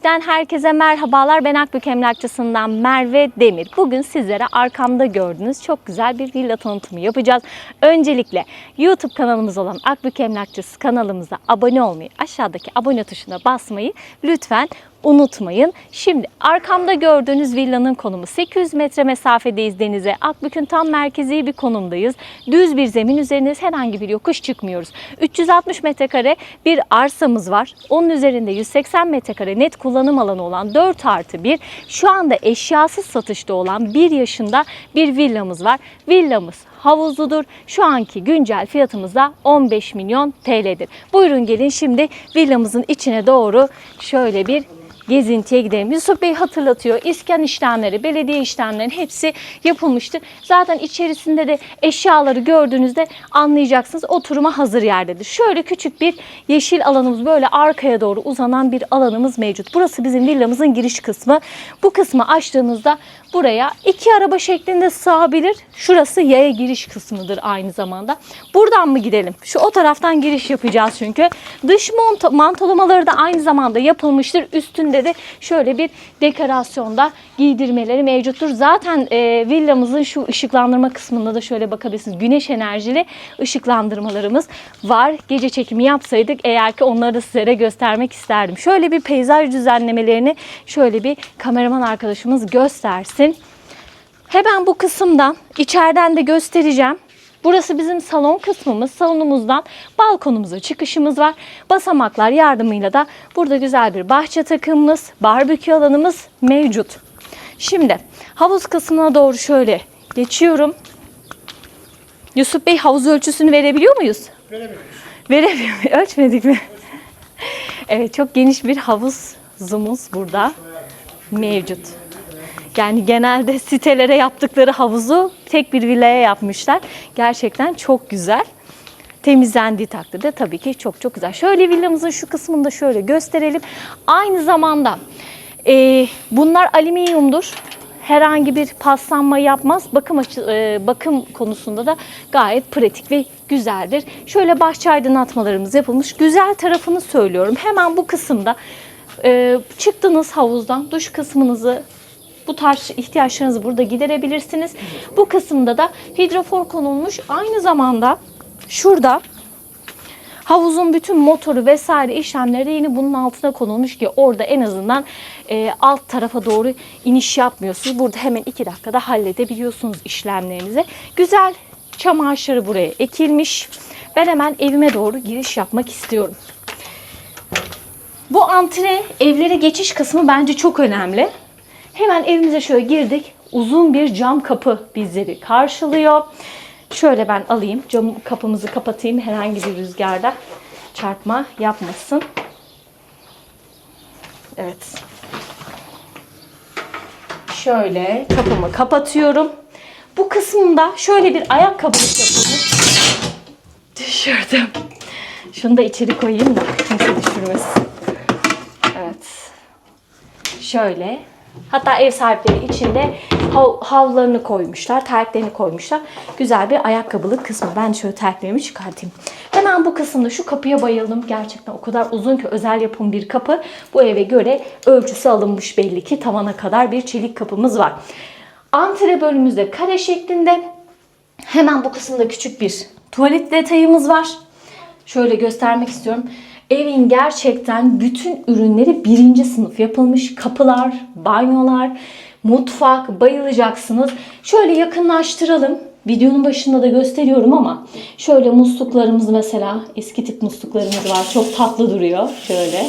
Akbük'ten herkese merhabalar. Ben Akbük Emlakçısından Merve Demir. Bugün sizlere arkamda gördüğünüz çok güzel bir villa tanıtımı yapacağız. Öncelikle YouTube kanalımız olan Akbük Emlakçısı kanalımıza abone olmayı, aşağıdaki abone tuşuna basmayı lütfen unutmayın. Şimdi arkamda gördüğünüz villanın konumu 800 metre mesafedeyiz denize. Akbük'ün tam merkezi bir konumdayız. Düz bir zemin üzerindeyiz. Herhangi bir yokuş çıkmıyoruz. 360 metrekare bir arsamız var. Onun üzerinde 180 metrekare net kullanım alanı olan 4 artı 1. Şu anda eşyasız satışta olan 1 yaşında bir villamız var. Villamız havuzludur. Şu anki güncel fiyatımız da 15 milyon TL'dir. Buyurun gelin şimdi villamızın içine doğru şöyle bir gezintiye gidelim. Yusuf Bey hatırlatıyor. İskan işlemleri, belediye işlemlerinin hepsi yapılmıştır. Zaten içerisinde de eşyaları gördüğünüzde anlayacaksınız. Oturuma hazır yerdedir. Şöyle küçük bir yeşil alanımız böyle arkaya doğru uzanan bir alanımız mevcut. Burası bizim villamızın giriş kısmı. Bu kısmı açtığınızda buraya iki araba şeklinde sığabilir. Şurası yaya giriş kısmıdır aynı zamanda. Buradan mı gidelim? Şu o taraftan giriş yapacağız çünkü. Dış mantolamaları da aynı zamanda yapılmıştır. Üstünde de şöyle bir dekorasyonda giydirmeleri mevcuttur. Zaten e, villamızın şu ışıklandırma kısmında da şöyle bakabilirsiniz. Güneş enerjili ışıklandırmalarımız var. Gece çekimi yapsaydık eğer ki onları da sizlere göstermek isterdim. Şöyle bir peyzaj düzenlemelerini şöyle bir kameraman arkadaşımız göstersin. Hemen bu kısımdan içeriden de göstereceğim. Burası bizim salon kısmımız. Salonumuzdan balkonumuza çıkışımız var. Basamaklar yardımıyla da burada güzel bir bahçe takımımız, barbekü alanımız mevcut. Şimdi havuz kısmına doğru şöyle geçiyorum. Yusuf Bey havuz ölçüsünü verebiliyor muyuz? Veremiyoruz. Veremiyor? Ölçmedik mi? evet çok geniş bir havuzumuz burada mevcut. Yani genelde sitelere yaptıkları havuzu tek bir villaya yapmışlar. Gerçekten çok güzel. Temizlendiği takdirde tabii ki çok çok güzel. Şöyle villamızın şu kısmını da şöyle gösterelim. Aynı zamanda e, bunlar alüminyumdur. Herhangi bir paslanma yapmaz. Bakım açı, e, bakım konusunda da gayet pratik ve güzeldir. Şöyle bahçe aydınlatmalarımız yapılmış. Güzel tarafını söylüyorum. Hemen bu kısımda e, çıktınız havuzdan duş kısmınızı bu tarz ihtiyaçlarınızı burada giderebilirsiniz. Bu kısımda da hidrofor konulmuş. Aynı zamanda şurada havuzun bütün motoru vesaire işlemleri yine bunun altına konulmuş ki orada en azından e, alt tarafa doğru iniş yapmıyorsunuz. Burada hemen iki dakikada halledebiliyorsunuz işlemlerinizi. Güzel çam buraya ekilmiş. Ben hemen evime doğru giriş yapmak istiyorum. Bu antre evlere geçiş kısmı bence çok önemli. Hemen evimize şöyle girdik. Uzun bir cam kapı bizleri karşılıyor. Şöyle ben alayım. Cam kapımızı kapatayım. Herhangi bir rüzgarda çarpma yapmasın. Evet. Şöyle kapımı kapatıyorum. Bu kısmında şöyle bir ayakkabılık yapılmış. Düşürdüm. Şunu da içeri koyayım da kimse düşürmesin. Evet. Şöyle. Hatta ev sahipleri içinde hav- havlularını koymuşlar, terliklerini koymuşlar. Güzel bir ayakkabılık kısmı. Ben şöyle terliklerimi çıkartayım. Hemen bu kısımda şu kapıya bayıldım. Gerçekten o kadar uzun ki özel yapım bir kapı. Bu eve göre ölçüsü alınmış belli ki. Tavana kadar bir çelik kapımız var. Antre bölümümüzde kare şeklinde. Hemen bu kısımda küçük bir tuvalet detayımız var. Şöyle göstermek istiyorum. Evin gerçekten bütün ürünleri birinci sınıf yapılmış. Kapılar, banyolar, mutfak bayılacaksınız. Şöyle yakınlaştıralım. Videonun başında da gösteriyorum ama şöyle musluklarımız mesela eski tip musluklarımız var. Çok tatlı duruyor. Şöyle.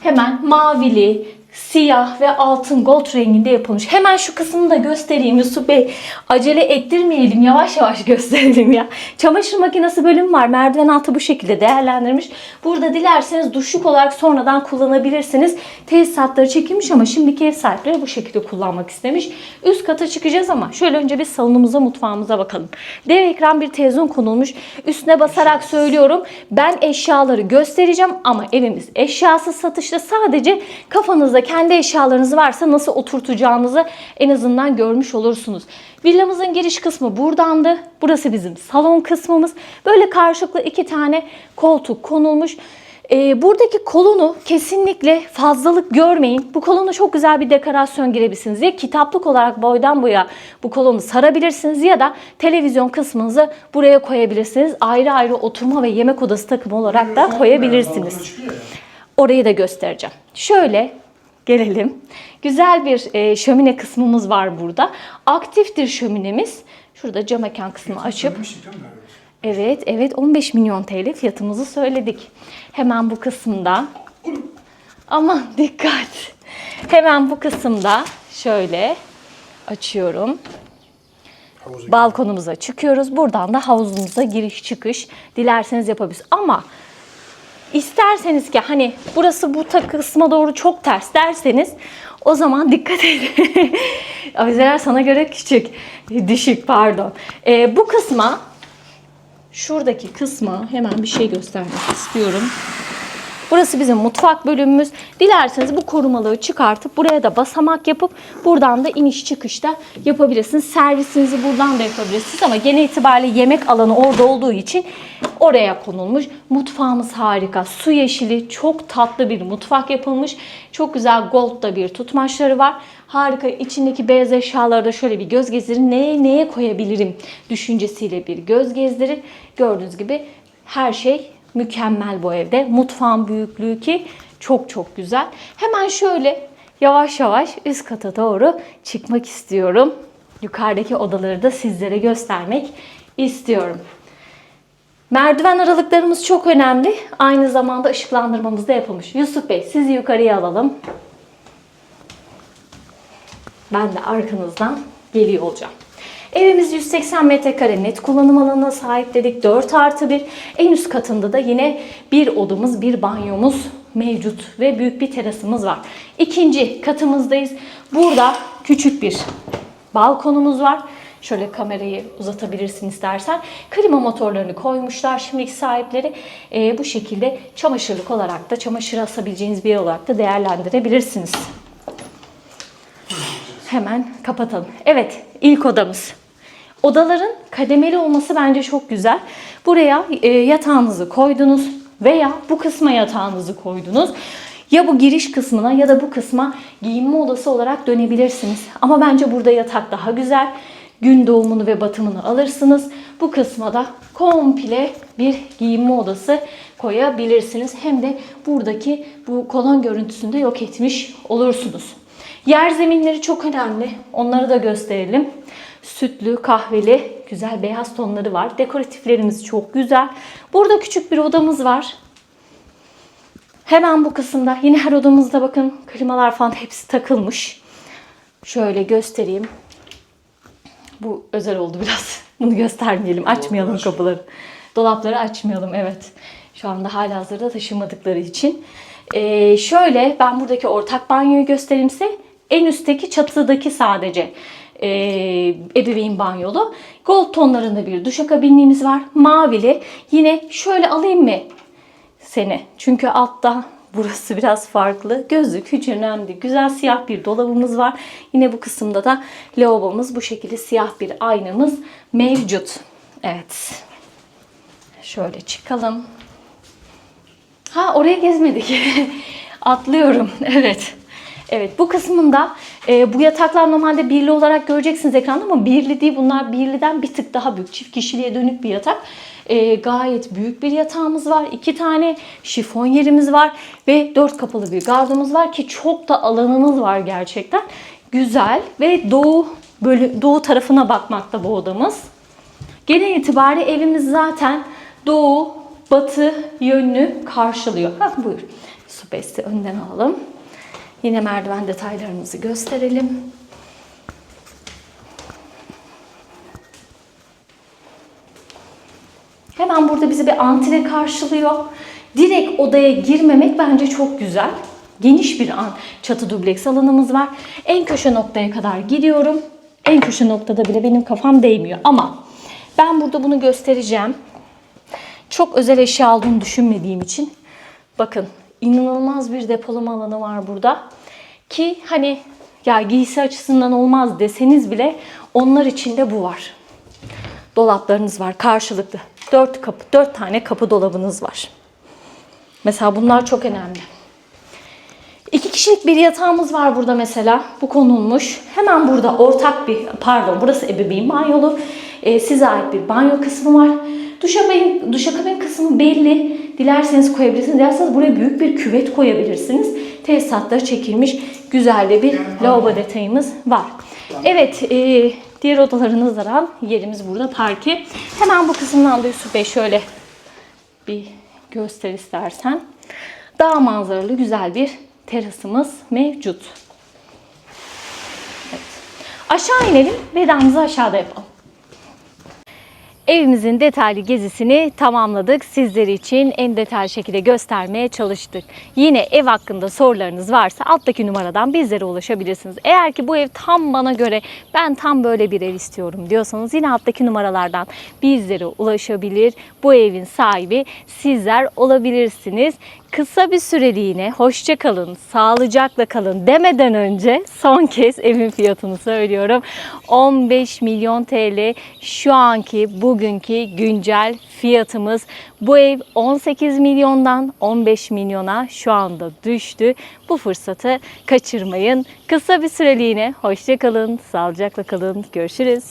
Hemen mavili, siyah ve altın gold renginde yapılmış. Hemen şu kısmını da göstereyim Yusuf Bey. Acele ettirmeyelim. Yavaş yavaş gösterelim ya. Çamaşır makinesi bölümü var. Merdiven altı bu şekilde değerlendirmiş. Burada dilerseniz duşluk olarak sonradan kullanabilirsiniz. Tesisatları çekilmiş ama şimdiki ev sahipleri bu şekilde kullanmak istemiş. Üst kata çıkacağız ama şöyle önce bir salonumuza, mutfağımıza bakalım. Dev ekran bir televizyon konulmuş. Üstüne basarak söylüyorum. Ben eşyaları göstereceğim ama evimiz eşyasız satışta sadece kafanızda kendi eşyalarınız varsa nasıl oturtacağınızı en azından görmüş olursunuz. Villamızın giriş kısmı buradandı. Burası bizim salon kısmımız. Böyle karşılıklı iki tane koltuk konulmuş. Ee, buradaki kolonu kesinlikle fazlalık görmeyin. Bu kolonu çok güzel bir dekorasyon girebilirsiniz. Ya kitaplık olarak boydan boya bu kolonu sarabilirsiniz ya da televizyon kısmınızı buraya koyabilirsiniz. Ayrı ayrı oturma ve yemek odası takımı olarak da koyabilirsiniz. Orayı da göstereceğim. Şöyle gelelim. Güzel bir e, şömine kısmımız var burada. Aktiftir şöminemiz. Şurada cam mekan kısmını açıp Evet, evet 15 milyon TL fiyatımızı söyledik. Hemen bu kısımda aman dikkat. Hemen bu kısımda şöyle açıyorum. Balkonumuza çıkıyoruz. Buradan da havuzumuza giriş çıkış dilerseniz yapabilirsiniz. Ama isterseniz ki hani burası bu kısma doğru çok ters derseniz o zaman dikkat edin. Avizeler sana göre küçük, düşük pardon. Ee, bu kısma şuradaki kısma hemen bir şey göstermek istiyorum. Burası bizim mutfak bölümümüz. Dilerseniz bu korumalığı çıkartıp buraya da basamak yapıp buradan da iniş çıkışta yapabilirsiniz. Servisinizi buradan da yapabilirsiniz ama genel itibariyle yemek alanı orada olduğu için oraya konulmuş. Mutfağımız harika. Su yeşili çok tatlı bir mutfak yapılmış. Çok güzel gold da bir tutmaçları var. Harika. İçindeki beyaz eşyaları da şöyle bir göz gezdirin. Neye neye koyabilirim düşüncesiyle bir göz gezdirin. Gördüğünüz gibi her şey mükemmel bu evde. Mutfağın büyüklüğü ki çok çok güzel. Hemen şöyle yavaş yavaş üst kata doğru çıkmak istiyorum. Yukarıdaki odaları da sizlere göstermek istiyorum. Merdiven aralıklarımız çok önemli. Aynı zamanda ışıklandırmamız da yapılmış. Yusuf Bey sizi yukarıya alalım. Ben de arkanızdan geliyor olacağım. Evimiz 180 metrekare net kullanım alanına sahip dedik. 4 artı 1. En üst katında da yine bir odamız, bir banyomuz mevcut ve büyük bir terasımız var. İkinci katımızdayız. Burada küçük bir balkonumuz var. Şöyle kamerayı uzatabilirsin istersen. Klima motorlarını koymuşlar şimdiki sahipleri. Ee, bu şekilde çamaşırlık olarak da çamaşır asabileceğiniz bir yer olarak da değerlendirebilirsiniz. Hemen kapatalım. Evet, ilk odamız. Odaların kademeli olması bence çok güzel. Buraya e, yatağınızı koydunuz veya bu kısma yatağınızı koydunuz. Ya bu giriş kısmına ya da bu kısma giyinme odası olarak dönebilirsiniz. Ama bence burada yatak daha güzel. Gün doğumunu ve batımını alırsınız. Bu kısma da komple bir giyinme odası koyabilirsiniz. Hem de buradaki bu kolon görüntüsünü de yok etmiş olursunuz. Yer zeminleri çok önemli. Onları da gösterelim. Sütlü, kahveli, güzel beyaz tonları var. Dekoratiflerimiz çok güzel. Burada küçük bir odamız var. Hemen bu kısımda yine her odamızda bakın klimalar falan hepsi takılmış. Şöyle göstereyim. Bu özel oldu biraz. Bunu göstermeyelim. Açmayalım kapıları. Dolapları açmayalım evet. Şu anda hala hazırda taşımadıkları için. Ee, şöyle ben buradaki ortak banyoyu göstereyim size. En üstteki çatıdaki sadece e, ebeveyn banyolu. Gold tonlarında bir duşakabinliğimiz var. Mavili. Yine şöyle alayım mı? seni. Çünkü altta burası biraz farklı. Gözlük hiç önemli. Güzel siyah bir dolabımız var. Yine bu kısımda da lavabomuz bu şekilde siyah bir aynamız mevcut. Evet. Şöyle çıkalım. Ha oraya gezmedik. Atlıyorum. Evet. Evet bu kısmında e, bu yataklar normalde birli olarak göreceksiniz ekranda ama birli değil. Bunlar birliden bir tık daha büyük. Çift kişiliğe dönük bir yatak. E, gayet büyük bir yatağımız var. iki tane şifon yerimiz var. Ve dört kapılı bir gardımız var ki çok da alanımız var gerçekten. Güzel ve doğu bölü, doğu tarafına bakmakta bu odamız. Genel itibariyle evimiz zaten doğu, batı yönlü karşılıyor. Ha buyur. Su besti önden alalım. Yine merdiven detaylarımızı gösterelim. Hemen burada bizi bir antre karşılıyor. Direkt odaya girmemek bence çok güzel. Geniş bir an çatı dubleks alanımız var. En köşe noktaya kadar gidiyorum. En köşe noktada bile benim kafam değmiyor. Ama ben burada bunu göstereceğim. Çok özel eşya olduğunu düşünmediğim için. Bakın inanılmaz bir depolama alanı var burada. Ki hani ya giysi açısından olmaz deseniz bile onlar için de bu var dolaplarınız var karşılıklı. Dört kapı, dört tane kapı dolabınız var. Mesela bunlar çok önemli. İki kişilik bir yatağımız var burada mesela. Bu konulmuş. Hemen burada ortak bir, pardon burası ebeveyn banyolu. Ee, size ait bir banyo kısmı var. Duşakabin, duşakabin kısmı belli. Dilerseniz koyabilirsiniz. Dilerseniz buraya büyük bir küvet koyabilirsiniz. Tesisatları çekilmiş güzel de bir lavabo detayımız var. Evet, e, diğer odaları nazaran yerimiz burada parke. Hemen bu kısımdan da Yusuf Bey şöyle bir göster istersen. Dağ manzaralı güzel bir terasımız mevcut. Evet. Aşağı inelim, vedamızı aşağıda yapalım. Evimizin detaylı gezisini tamamladık. Sizler için en detaylı şekilde göstermeye çalıştık. Yine ev hakkında sorularınız varsa alttaki numaradan bizlere ulaşabilirsiniz. Eğer ki bu ev tam bana göre ben tam böyle bir ev istiyorum diyorsanız yine alttaki numaralardan bizlere ulaşabilir. Bu evin sahibi sizler olabilirsiniz. Kısa bir süreliğine hoşça kalın, sağlıcakla kalın demeden önce son kez evin fiyatını söylüyorum. 15 milyon TL şu anki bugünkü güncel fiyatımız. Bu ev 18 milyondan 15 milyona şu anda düştü. Bu fırsatı kaçırmayın. Kısa bir süreliğine hoşça kalın, sağlıcakla kalın. Görüşürüz.